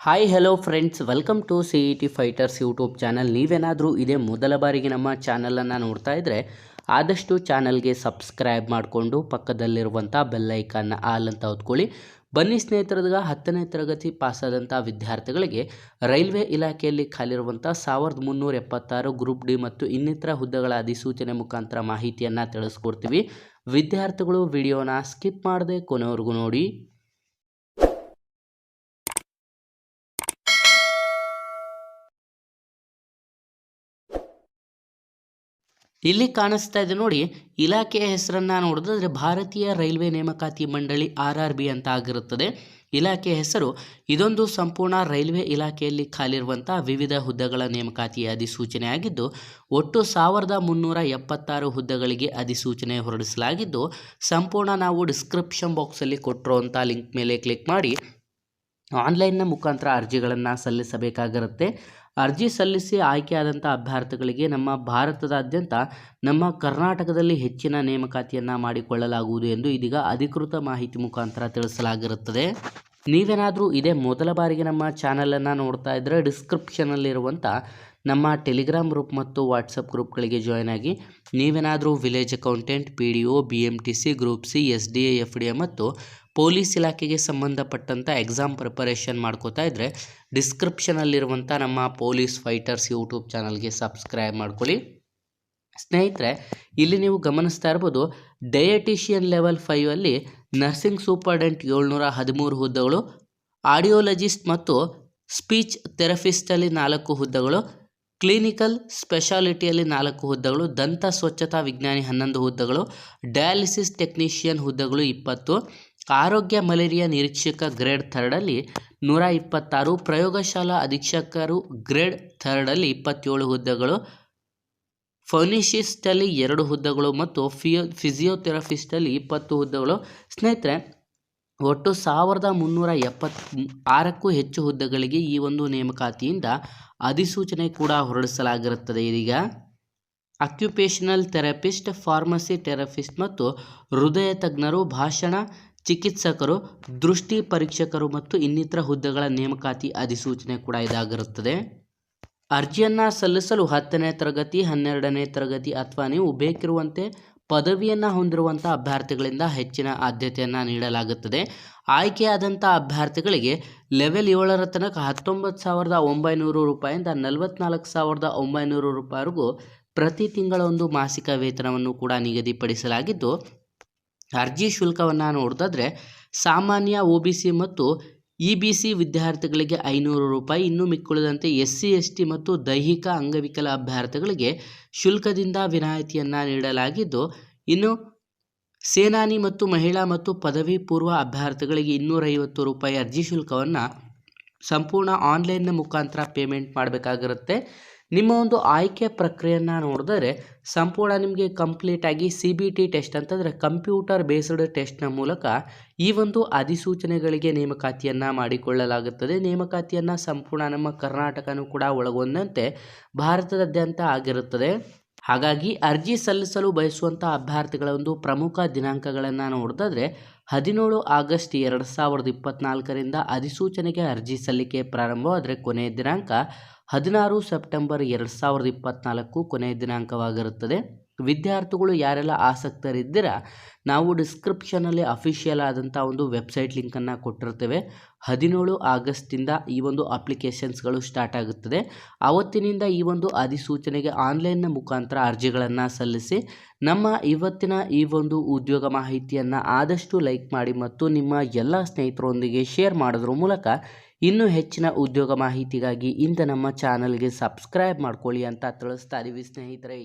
Hi hello friends welcome to C E T fighters YouTube channel ನೀವೇನಾದರೂ ಇದೇ ಮೊದಲ ಬಾರಿಗೆ ನಮ್ಮ ಚಾನಲನ್ನು ನೋಡ್ತಾ ಇದ್ದರೆ ಆದಷ್ಟು ಚಾನಲ್ಗೆ ಸಬ್ಸ್ಕ್ರೈಬ್ ಮಾಡಿಕೊಂಡು ಪಕ್ಕದಲ್ಲಿರುವಂಥ ಬೆಲ್ಲೈಕನ್ನ ಆಲ್ ಅಂತ ಹೊತ್ಕೊಳ್ಳಿ. ಬನ್ನಿ ಸ್ನೇಹಿತರದಾಗ, ಹತ್ತನೇ ತರಗತಿ ಪಾಸಾದಂಥ ವಿದ್ಯಾರ್ಥಿಗಳಿಗೆ ರೈಲ್ವೆ ಇಲಾಖೆಯಲ್ಲಿ ಖಾಲಿರುವಂಥ ಸಾವಿರದ ಮುನ್ನೂರ ಎಪ್ಪತ್ತಾರು ಗ್ರೂಪ್ ಡಿ ಮತ್ತು ಇನ್ನಿತರ ಹುದ್ದೆಗಳ ಅಧಿಸೂಚನೆ ಮುಖಾಂತರ ಮಾಹಿತಿಯನ್ನು ತಿಳಿಸ್ಕೊಡ್ತೀವಿ. ವಿದ್ಯಾರ್ಥಿಗಳು ವಿಡಿಯೋನ ಸ್ಕಿಪ್ ಮಾಡದೆ ಕೊನೆವರೆಗೂ ನೋಡಿ. ಇಲ್ಲಿ ಕಾಣಿಸ್ತಾ ಇದೆ ನೋಡಿ, ಇಲಾಖೆಯ ಹೆಸರನ್ನ ನೋಡಿದ್ರೆ ಭಾರತೀಯ ರೈಲ್ವೆ ನೇಮಕಾತಿ ಮಂಡಳಿ ಆರ್ ಅಂತ ಆಗಿರುತ್ತದೆ ಇಲಾಖೆಯ ಹೆಸರು, ಇದೊಂದು ಸಂಪೂರ್ಣ ರೈಲ್ವೆ ಇಲಾಖೆಯಲ್ಲಿ ಖಾಲಿರುವಂಥ ವಿವಿಧ ಹುದ್ದೆಗಳ ನೇಮಕಾತಿಯ ಅಧಿಸೂಚನೆ ಆಗಿದ್ದು ಒಟ್ಟು ಸಾವಿರದ ಮುನ್ನೂರ ಎಪ್ಪತ್ತಾರು ಹುದ್ದೆಗಳಿಗೆ ಅಧಿಸೂಚನೆ ಹೊರಡಿಸಲಾಗಿದ್ದು, ಸಂಪೂರ್ಣ ನಾವು ಡಿಸ್ಕ್ರಿಪ್ಷನ್ ಬಾಕ್ಸಲ್ಲಿ ಕೊಟ್ಟಿರುವಂಥ ಲಿಂಕ್ ಮೇಲೆ ಕ್ಲಿಕ್ ಮಾಡಿ, ಆನ್ಲೈನ್ನ ಮುಖಾಂತರ ಅರ್ಜಿಗಳನ್ನು ಸಲ್ಲಿಸಬೇಕಾಗಿರುತ್ತೆ. ಅರ್ಜಿ ಸಲ್ಲಿಸಿ ಆಯ್ಕೆಯಾದಂಥ ಅಭ್ಯರ್ಥಿಗಳಿಗೆ ನಮ್ಮ ಭಾರತದಾದ್ಯಂತ ನಮ್ಮ ಕರ್ನಾಟಕದಲ್ಲಿ ಹೆಚ್ಚಿನ ನೇಮಕಾತಿಯನ್ನು ಮಾಡಿಕೊಳ್ಳಲಾಗುವುದು ಎಂದು ಇದೀಗ ಅಧಿಕೃತ ಮಾಹಿತಿ ಮುಖಾಂತರ ತಿಳಿಸಲಾಗಿರುತ್ತದೆ. ನೀವೇನಾದರೂ ಇದೇ ಮೊದಲ ಬಾರಿಗೆ ನಮ್ಮ ಚಾನಲನ್ನು ನೋಡ್ತಾ ಇದ್ದರೆ ಡಿಸ್ಕ್ರಿಪ್ಷನಲ್ಲಿರುವಂಥ ನಮ್ಮ ಟೆಲಿಗ್ರಾಮ್ ಗ್ರೂಪ್ ಮತ್ತು ವಾಟ್ಸಪ್ ಗ್ರೂಪ್ಗಳಿಗೆ ಜಾಯ್ನ್ ಆಗಿ ನೀವೇನಾದರೂ village accountant, P D O, B M T C, group C, S D A, F D A ಮತ್ತು ಪೊಲೀಸ್ ಇಲಾಖೆಗೆ ಸಂಬಂಧಪಟ್ಟಂಥ ಎಕ್ಸಾಮ್ ಪ್ರಿಪರೇಷನ್ ಮಾಡ್ಕೋತಾ ಇದ್ದರೆ ಡಿಸ್ಕ್ರಿಪ್ಷನಲ್ಲಿರುವಂಥ ನಮ್ಮ ಪೊಲೀಸ್ ಫೈಟರ್ಸ್ ಯೂಟ್ಯೂಬ್ ಚಾನಲ್ಗೆ ಸಬ್ಸ್ಕ್ರೈಬ್ ಮಾಡ್ಕೊಳ್ಳಿ. ಸ್ನೇಹಿತರೆ, ಇಲ್ಲಿ ನೀವು ಗಮನಿಸ್ತಾ ಇರ್ಬೋದು, ಡಯಟಿಷಿಯನ್ ಲೆವೆಲ್ ಫೈವಲ್ಲಿ ನರ್ಸಿಂಗ್ ಸೂಪರ್ಡೆಂಟ್ ಏಳ್ನೂರ ಹದಿಮೂರು ಹುದ್ದೆಗಳು, ಆಡಿಯೋಲಜಿಸ್ಟ್ ಮತ್ತು ಸ್ಪೀಚ್ ಥೆರಪಿಸ್ಟಲ್ಲಿ ನಾಲ್ಕು ಹುದ್ದೆಗಳು ಕ್ಲಿನಿಕಲ್ ಸ್ಪೆಷಾಲಿಟಿಯಲ್ಲಿ ನಾಲ್ಕು ಹುದ್ದೆಗಳು, ದಂತ ಸ್ವಚ್ಛತಾ ವಿಜ್ಞಾನಿ ಹನ್ನೊಂದು ಹುದ್ದೆಗಳು, ಡಯಾಲಿಸಿಸ್ ಟೆಕ್ನಿಷಿಯನ್ ಹುದ್ದೆಗಳು ಇಪ್ಪತ್ತು, ಆರೋಗ್ಯ ಮಲೇರಿಯಾ ನಿರೀಕ್ಷಕ ಗ್ರೇಡ್ ಥರ್ಡಲ್ಲಿ ನೂರ ಇಪ್ಪತ್ತಾರು, ಪ್ರಯೋಗಶಾಲಾ ಅಧೀಕ್ಷಕರು ಗ್ರೇಡ್ ಥರ್ಡಲ್ಲಿ ಇಪ್ಪತ್ತೇಳು ಹುದ್ದೆಗಳು ಫೌನಿಷಿಸ್ಟಲ್ಲಿ ಎರಡು ಹುದ್ದೆಗಳು ಮತ್ತು ಫಿಯೋ ಫಿಸಿಯೋಥೆರಪಿಸ್ಟಲ್ಲಿ ಇಪ್ಪತ್ತು ಹುದ್ದೆಗಳು. ಸ್ನೇಹಿತರೆ ಒಟ್ಟು ಸಾವಿರದ ಮುನ್ನೂರ ಎಪ್ಪತ್ ಆರಕ್ಕೂ ಹೆಚ್ಚು ಹುದ್ದೆಗಳಿಗೆ ಈ ಒಂದು ನೇಮಕಾತಿಯಿಂದ ಅಧಿಸೂಚನೆ ಕೂಡ ಹೊರಡಿಸಲಾಗಿರುತ್ತದೆ. ಇದೀಗ ಅಕ್ಯುಪೇಷನಲ್ ಥೆರಪಿಸ್ಟ್ ಫಾರ್ಮಸಿ ಥೆರಪಿಸ್ಟ್ ಮತ್ತು ಹೃದಯ ತಜ್ಞರು, ಭಾಷಣ ಚಿಕಿತ್ಸಕರು, ದೃಷ್ಟಿ ಪರೀಕ್ಷಕರು ಮತ್ತು ಇನ್ನಿತರ ಹುದ್ದೆಗಳ ನೇಮಕಾತಿ ಅಧಿಸೂಚನೆ ಕೂಡ ಇದಾಗಿರುತ್ತದೆ. ಅರ್ಜಿಯನ್ನು ಸಲ್ಲಿಸಲು ಹತ್ತನೇ ತರಗತಿ, ಹನ್ನೆರಡನೇ ತರಗತಿ ಅಥವಾ ನೀವು ಬೇಕಿರುವಂತೆ ಪದವಿಯನ್ನು ಹೊಂದಿರುವಂಥ ಅಭ್ಯರ್ಥಿಗಳಿಂದ ಹೆಚ್ಚಿನ ಆದ್ಯತೆಯನ್ನು ನೀಡಲಾಗುತ್ತದೆ. ಆಯ್ಕೆಯಾದಂಥ ಅಭ್ಯರ್ಥಿಗಳಿಗೆ ಲೆವೆಲ್ ಏಳರ ತನಕ ಹತ್ತೊಂಬತ್ತು ಸಾವಿರದ ಒಂಬೈನೂರು ರೂಪಾಯಿಂದ ನಲವತ್ನಾಲ್ಕು ಸಾವಿರದ ಒಂಬೈನೂರು ರೂಪಾಯಿವರೆಗೂ ಪ್ರತಿ ತಿಂಗಳ ಒಂದು ಮಾಸಿಕ ವೇತನವನ್ನು ಕೂಡ ನಿಗದಿಪಡಿಸಲಾಗಿದ್ದು, ಅರ್ಜಿ ಶುಲ್ಕವನ್ನು ನೋಡಿದ್ರೆ ಸಾಮಾನ್ಯ ಒ ಬಿ ಸಿ ಮತ್ತು ಇ ಬಿ ಸಿ ವಿದ್ಯಾರ್ಥಿಗಳಿಗೆ ಐನೂರು ರೂಪಾಯಿ, ಇನ್ನು ಮಿಕ್ಕುಳಿದಂತೆ ಎಸ್ ಸಿ ಎಸ್ ಟಿ ಮತ್ತು ದೈಹಿಕ ಅಂಗವಿಕಲ ಅಭ್ಯರ್ಥಿಗಳಿಗೆ ಶುಲ್ಕದಿಂದ ವಿನಾಯಿತಿಯನ್ನು ನೀಡಲಾಗಿದ್ದು, ಇನ್ನು ಸೇನಾನಿ ಮತ್ತು ಮಹಿಳಾ ಮತ್ತು ಪದವಿ ಪೂರ್ವ ಅಭ್ಯರ್ಥಿಗಳಿಗೆ ಇನ್ನೂರೈವತ್ತು ರೂಪಾಯಿ ಅರ್ಜಿ ಶುಲ್ಕವನ್ನು ಸಂಪೂರ್ಣ ಆನ್ಲೈನ್ನ ಮುಖಾಂತರ ಪೇಮೆಂಟ್ ಮಾಡಬೇಕಾಗಿರುತ್ತೆ. ನಿಮ್ಮ ಒಂದು ಆಯ್ಕೆ ಪ್ರಕ್ರಿಯೆಯನ್ನು ನೋಡಿದರೆ ಸಂಪೂರ್ಣ ನಿಮಗೆ ಕಂಪ್ಲೀಟಾಗಿ ಸಿ ಬಿ ಟಿ ಟೆಸ್ಟ್ ಅಂತಂದರೆ ಕಂಪ್ಯೂಟರ್ ಬೇಸ್ಡ್ ಟೆಸ್ಟ್ನ ಮೂಲಕ ಈ ಒಂದು ಅಧಿಸೂಚನೆಗಳಿಗೆ ನೇಮಕಾತಿಯನ್ನು ಮಾಡಿಕೊಳ್ಳಲಾಗುತ್ತದೆ. ನೇಮಕಾತಿಯನ್ನು ಸಂಪೂರ್ಣ ನಮ್ಮ ಕರ್ನಾಟಕನೂ ಕೂಡ ಒಳಗೊಂಡಂತೆ ಭಾರತದಾದ್ಯಂತ ಆಗಿರುತ್ತದೆ. ಹಾಗಾಗಿ ಅರ್ಜಿ ಸಲ್ಲಿಸಲು ಬಯಸುವಂಥ ಅಭ್ಯರ್ಥಿಗಳ ಒಂದು ಪ್ರಮುಖ ದಿನಾಂಕಗಳನ್ನು ನೋಡಿದ್ರೆ ಹದಿನೇಳು ಆಗಸ್ಟ್ ಎರಡು ಸಾವಿರದ ಇಪ್ಪತ್ತ್ನಾಲ್ಕರಿಂದ ಅಧಿಸೂಚನೆಗೆ ಅರ್ಜಿ ಸಲ್ಲಿಕೆ ಪ್ರಾರಂಭವಾದರೆ ಕೊನೆಯ ದಿನಾಂಕ ಹದಿನಾರು ಸೆಪ್ಟೆಂಬರ್ ಎರಡು ಸಾವಿರದ ಇಪ್ಪತ್ತ್ನಾಲ್ಕು ಕೊನೆಯ ದಿನಾಂಕವಾಗಿರುತ್ತದೆ. ವಿದ್ಯಾರ್ಥಿಗಳು ಯಾರೆಲ್ಲ ಆಸಕ್ತರಿದ್ದೀರಾ, ನಾವು ಡಿಸ್ಕ್ರಿಪ್ಷನಲ್ಲಿ ಅಫಿಷಿಯಲ್ ಆದಂಥ ಒಂದು ವೆಬ್ಸೈಟ್ ಲಿಂಕನ್ನು ಕೊಟ್ಟಿರ್ತೇವೆ. ಹದಿನೇಳು ಆಗಸ್ಟಿಂದ ಈ ಒಂದು ಅಪ್ಲಿಕೇಶನ್ಸ್ಗಳು ಸ್ಟಾರ್ಟ್ ಆಗುತ್ತದೆ. ಆವತ್ತಿನಿಂದ ಈ ಒಂದು ಅಧಿಸೂಚನೆಗೆ ಆನ್ಲೈನ್ನ ಮುಖಾಂತರ ಅರ್ಜಿಗಳನ್ನು ಸಲ್ಲಿಸಿ, ನಮ್ಮ ಇವತ್ತಿನ ಈ ಒಂದು ಉದ್ಯೋಗ ಮಾಹಿತಿಯನ್ನು ಆದಷ್ಟು ಲೈಕ್ ಮಾಡಿ ಮತ್ತು ನಿಮ್ಮ ಎಲ್ಲ ಸ್ನೇಹಿತರೊಂದಿಗೆ ಶೇರ್ ಮಾಡೋದ್ರ ಮೂಲಕ ಇನ್ನೂ ಹೆಚ್ಚಿನ ಉದ್ಯೋಗ ಮಾಹಿತಿಗಾಗಿ ಇಂದ ನಮ್ಮ ಚಾನಲ್ಗೆ ಸಬ್ಸ್ಕ್ರೈಬ್ ಮಾಡ್ಕೊಳ್ಳಿ ಅಂತ ತಿಳಿಸ್ತಾ ಇದೀವಿ ಸ್ನೇಹಿತರೆ.